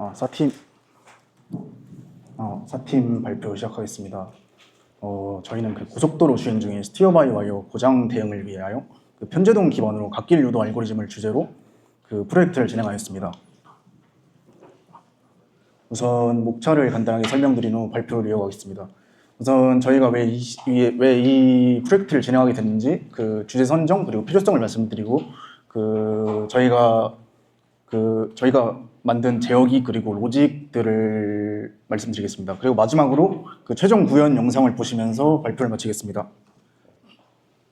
어, 4팀 어, 4팀 발표 시작하겠습니다. 어, 저희는 그 고속도로 주행 중에 스티어 바이 와이어 고장 대응을 위하여 그 편제동 기반으로 갓길 유도 알고리즘을 주제로 그 프로젝트를 진행하였습니다. 우선 목차를 간단하게 설명드린 후 발표를 이어가겠습니다. 우선 저희가 왜 이 왜 이 프로젝트를 진행하게 됐는지 그 주제 선정 그리고 필요성을 말씀드리고 그 저희가 그 저희가 만든 제어기 그리고 로직들을 말씀드리겠습니다. 그리고 마지막으로 그 최종 구현 영상을 보시면서 발표를 마치겠습니다.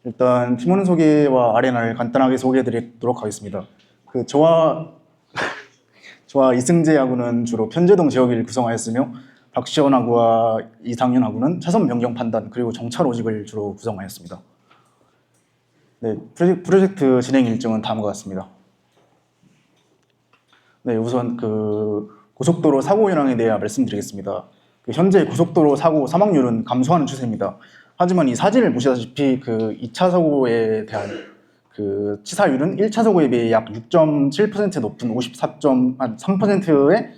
일단 팀원 소개와 아레나를 간단하게 소개해드리도록 하겠습니다. 그 저와 저와 이승재 하고는 주로 편제동 제어기를 구성하였으며 박시원 하고와 이상현 하고는 차선 변경 판단 그리고 정차 로직을 주로 구성하였습니다. 네, 프로젝- 프로젝트 진행 일정은 다음과 같습니다. 네, 우선 그 고속도로 사고 현황에 대해 말씀드리겠습니다. 그 현재 고속도로 사고 사망률은 감소하는 추세입니다. 하지만 이 사진을 보시다시피 그 2차 사고에 대한 그 치사율은 1차 사고에 비해 약 6.7% 높은 54.3%의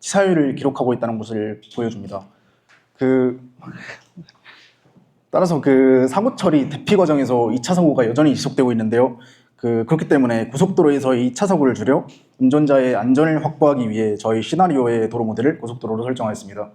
치사율을 기록하고 있다는 것을 보여줍니다. 그 따라서 그 사고 처리 대피 과정에서 2차 사고가 여전히 지속되고 있는데요. 그 그렇기 때문에 고속도로에서 2차 사고를 줄여 운전자의 안전을 확보하기 위해 저희 시나리오의 도로 모델을 고속도로로 설정하였습니다.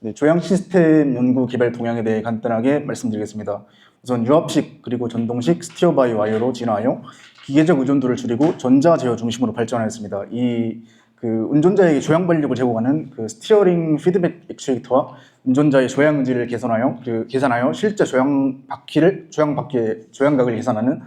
네, 조향 시스템 연구 개발 동향에 대해 간단하게 말씀드리겠습니다. 우선 유압식 그리고 전동식 스티어 바이 와이어로 진화하여 기계적 의존도를 줄이고 전자 제어 중심으로 발전하였습니다. 이 그 운전자에게 조향 반력을 제공하는 그 스티어링 피드백 액추에이터와 운전자의 조향 의지를 개선하여 그 계산하여 실제 조향 바퀴를 조향 바퀴의 조향각을 계산하는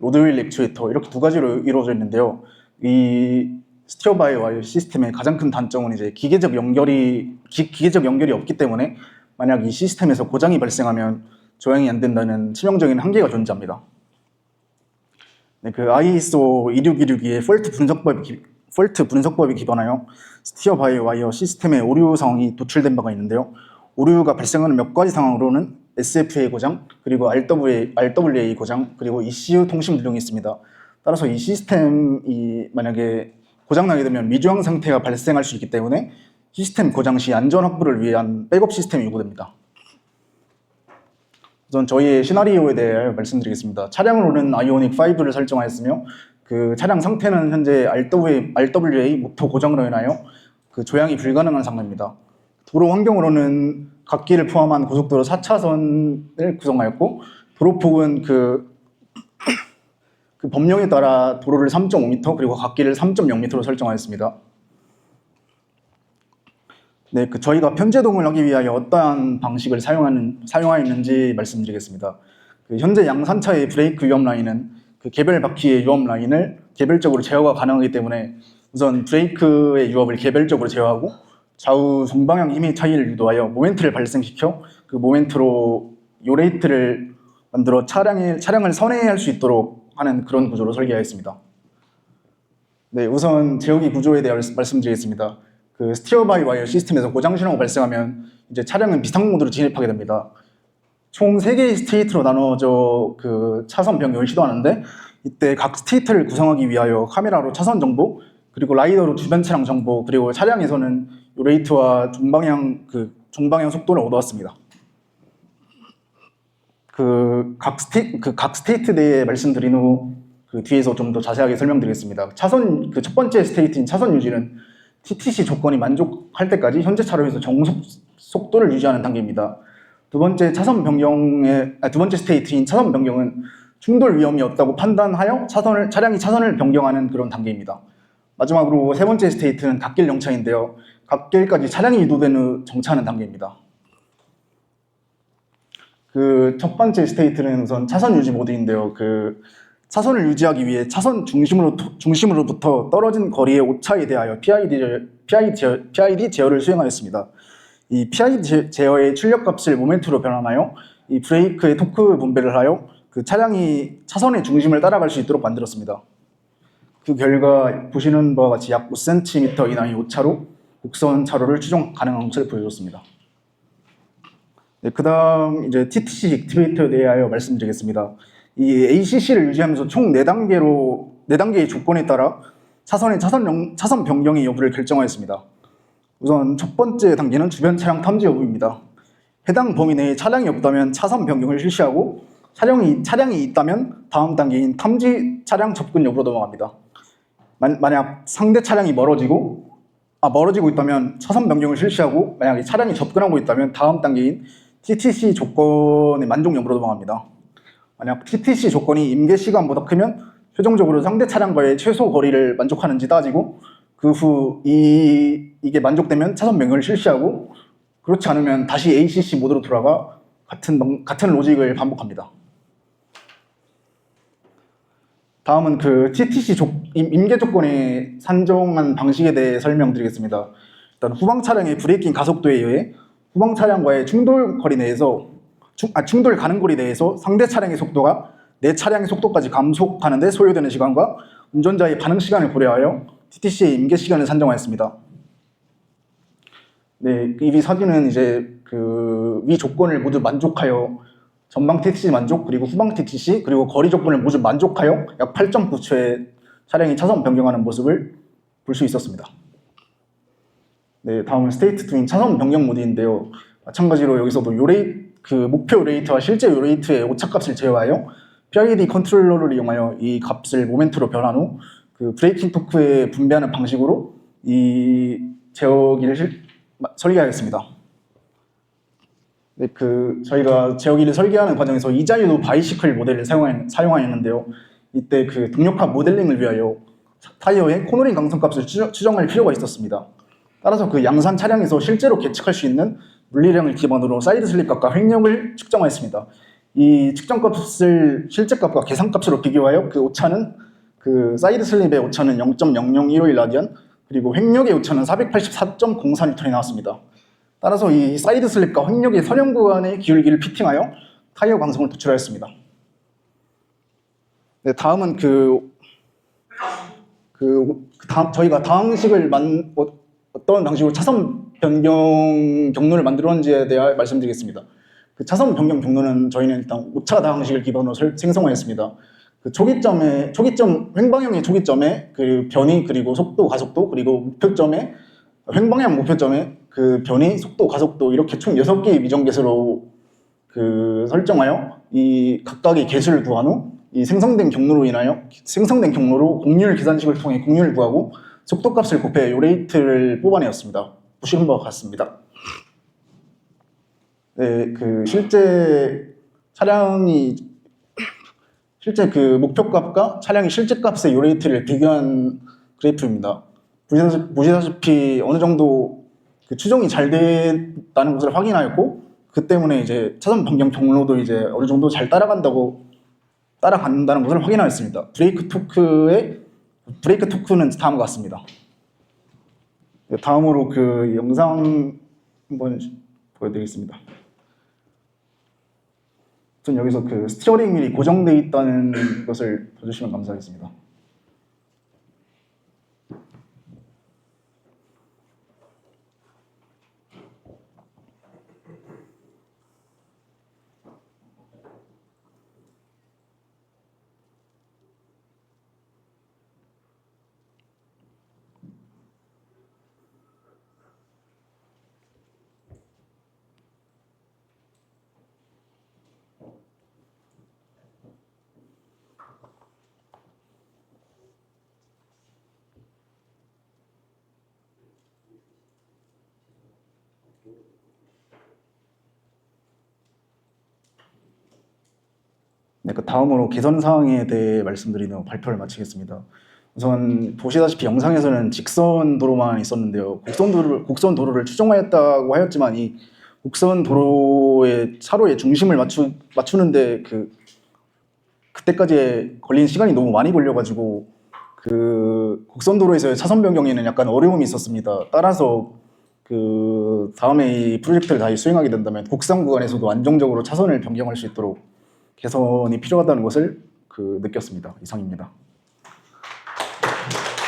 로드휠 액추에이터 이렇게 두 가지로 이루어져 있는데요. 이 스티어 바이 와이어 시스템의 가장 큰 단점은 이제 기계적 연결이 기, 기계적 연결이 없기 때문에 만약 이 시스템에서 고장이 발생하면 조향이 안 된다는 치명적인 한계가 존재합니다. 네, 그 ISO 26262의 폴트 분석법이 기- 폴트 분석법에 기반하여 스티어 바이 와이어 시스템의 오류 상황이 도출된 바가 있는데요. 오류가 발생하는 몇 가지 상황으로는 SFA 고장, 그리고 RWA, RWA 고장, 그리고 ECU 통신 불능이 있습니다. 따라서 이 시스템이 만약에 고장나게 되면 미주황 상태가 발생할 수 있기 때문에 시스템 고장 시 안전 확보를 위한 백업 시스템이 요구됩니다. 우선 저희의 시나리오에 대해 말씀드리겠습니다. 차량으로는 아이오닉 5를 설정하였으며 그 차량 상태는 현재 RWA, RWA 모터 고장으로 인하여 그 조향이 불가능한 상태입니다. 도로 환경으로는 갓길을 포함한 고속도로 4차선을 구성하였고 도로폭은 그, 그 법령에 따라 도로를 3.5m 그리고 갓길을 3.0m로 설정하였습니다. 네, 그 저희가 편제동을 하기 위하여 어떠한 방식을 사용하는 사용하였는지 말씀드리겠습니다. 그 현재 양산차의 브레이크 위험 라인은 그 개별 바퀴의 위험 라인을 개별적으로 제어가 가능하기 때문에 우선 브레이크의 유압을 개별적으로 제어하고 좌우 정방향 힘의 차이를 유도하여 모멘트를 발생시켜 그 모멘트로 요레이트를 만들어 차량의 차량을 선회할 수 있도록 하는 그런 구조로 설계하였습니다. 네, 우선 제어기 구조에 대해 말씀드리겠습니다. 그 스티어 바이 와이어 시스템에서 고장 신호가 발생하면 이제 차량은 비상 모드로 진입하게 됩니다. 총 3개의 스테이트로 나눠져 그 차선 변경을 시도하는데 이때 각 스테이트를 구성하기 위하여 카메라로 차선 정보 그리고 라이더로 주변 차량 정보 그리고 차량에서는 요 레이트와 종방향 그 종방향 속도를 얻어왔습니다. 그각 스테 그각 스테이트 대해 말씀드린 후 그 뒤에서 좀 더 자세하게 설명드리겠습니다. 차선 그 첫 번째 스테이트인 차선 유지는 TTC 조건이 만족할 때까지 현재 차로에서 정속 속도를 유지하는 단계입니다. 두 번째 차선 변경의 아, 두 번째 스테이트인 차선 변경은 충돌 위험이 없다고 판단하여 차선을 차량이 차선을 변경하는 그런 단계입니다. 마지막으로 세 번째 스테이트는 갓길 정차인데요. 갓길까지 차량이 후 정차하는 단계입니다. 그 첫 번째 스테이트는 우선 차선 유지 모드인데요. 그 차선을 유지하기 위해 차선 중심으로 중심으로부터 떨어진 거리의 오차에 대하여 PID PID 제어, PID 제어를 수행하였습니다. 이 PID 제- 제어의 출력 값을 모멘트로 변환하여 이 브레이크의 토크 분배를 하여 그 차량이 차선의 중심을 따라갈 수 있도록 만들었습니다. 그 결과 보시는 바와 같이 약 5cm 이상의 오차로 곡선 차로를 추종 가능한 것을 보여줬습니다. 네, 그 다음 이제 TTC 액티베이터에 대하여 말씀드리겠습니다. 이 ACC를 유지하면서 총 4단계로 4단계의 조건에 따라 차선의 차선, 영- 차선 변경의 여부를 결정하였습니다. 우선 첫 번째 단계는 주변 차량 탐지 여부입니다. 해당 범위 내에 차량이 없다면 차선 변경을 실시하고 차량이, 차량이 있다면 다음 단계인 탐지 차량 접근 여부로 넘어갑니다. 만, 만약 상대 차량이 멀어지고 아, 멀어지고 있다면 차선 변경을 실시하고 만약에 차량이 접근하고 있다면 다음 단계인 TTC 조건의 만족 여부로 넘어갑니다. 만약 TTC 조건이 임계 시간보다 크면 최종적으로 상대 차량과의 최소 거리를 만족하는지 따지고 그 후 이, 이게 만족되면 차선 변경을 실시하고 그렇지 않으면 다시 ACC 모드로 돌아가 같은, 방- 같은 로직을 반복합니다. 다음은 그 TTC 조, 임- 임계 조건에 산정한 방식에 대해 설명드리겠습니다. 일단 후방 차량의 브레이킹 가속도에 의해 후방 차량과의 충돌 거리 내에서 충, 아, 충돌 가는 거리 내에서 상대 차량의 속도가 내 차량의 속도까지 감속하는 데 소요되는 시간과 운전자의 반응 시간을 고려하여 TTC의 임계 시간을 산정하였습니다. 네, 이 사진은 이제 그 위 조건을 모두 만족하여 전방 TTC 만족 그리고 후방 TTC 그리고 거리 조건을 모두 만족하여 약 8.9초에 차량이 차선 변경하는 모습을 볼 수 있었습니다. 네, 다음은 스테이트 투인 차선 변경 모드인데요. 마찬가지로 여기서도 요레이 그 목표 레이트와 실제 요레이트의 오차값을 제어하여 PID 컨트롤러를 이용하여 이 값을 모멘트로 변환 후 그 브레이킹 토크에 분배하는 방식으로 이 제어기를 설계하였습니다. 네, 그 저희가 제어기를 설계하는 과정에서 이자유도 바이시클 모델을 사용하, 사용하였는데요. 이때 그 동력화 모델링을 위하여 타이어의 코너링 강성값을 추정, 추정할 필요가 있었습니다. 따라서 그 양산 차량에서 실제로 계측할 수 있는 물리량을 기반으로 사이드 슬립 값과 횡력을 측정하였습니다. 이 측정값을 실제 값과 계산값으로 비교하여 그 오차는 그 사이드 슬립의 오차는 0.0015일 라디안 그리고 횡력의 오차는 484.04N이 나왔습니다. 따라서 이 사이드 슬립과 횡력의 선형 구간의 기울기를 피팅하여 타이어 강성을 도출하였습니다. 네, 다음은 그, 그, 그 다음, 저희가 다항식을 만, 어, 어떤 방식으로 차선 변경 경로를 만들었는지에 대해 말씀드리겠습니다. 그 차선 변경 경로는 저희는 일단 오차 다항식을 기반으로 설- 생성하였습니다. 그 초기점에 초기점 횡방향의 초기점에 그 변이 그리고 속도 가속도 그리고 목표점에 횡방향 목표점에 그 변이 속도 가속도 이렇게 총 6개의 미정계수로 그 설정하여 이 각각의 개수를 구한 후 이 생성된 경로로 인하여 생성된 경로로 공률 계산식을 통해 공률을 구하고 속도값을 곱해 요레이트를 뽑아내었습니다. 보시는 바와 같습니다. 네, 그 실제 차량이 실제 그 목표값과 차량의 실제 값의 요레이트를 비교한 그래프입니다. 보시다시피 어느 정도 그 추정이 잘 됐다는 것을 확인하였고 그 때문에 이제 차선 변경 경로도 이제 어느 정도 잘 따라간다고 따라간다는 것을 확인하였습니다. 브레이크 토크의 브레이크 토크는 다음과 같습니다. 네, 다음으로 그 영상 한번 보여드리겠습니다. 전 여기서 그 스티어링 휠이 고정되어 있다는 것을 봐주시면 감사하겠습니다. 네, 그 다음으로 개선 사항에 대해 말씀드리는 발표를 마치겠습니다. 우선 보시다시피 영상에서는 직선 도로만 있었는데요. 곡선 도로 곡선 도로를 추정하였다고 하였지만 이 곡선 도로의 차로의 중심을 맞추 맞추는데 그 그때까지 걸린 시간이 너무 많이 걸려가지고 그 곡선 도로에서의 차선 변경에는 약간 어려움이 있었습니다. 따라서 그 다음에 이 프로젝트를 다시 수행하게 된다면 곡선 구간에서도 안정적으로 차선을 변경할 수 있도록 개선이 필요하다는 것을 그 느꼈습니다. 이상입니다.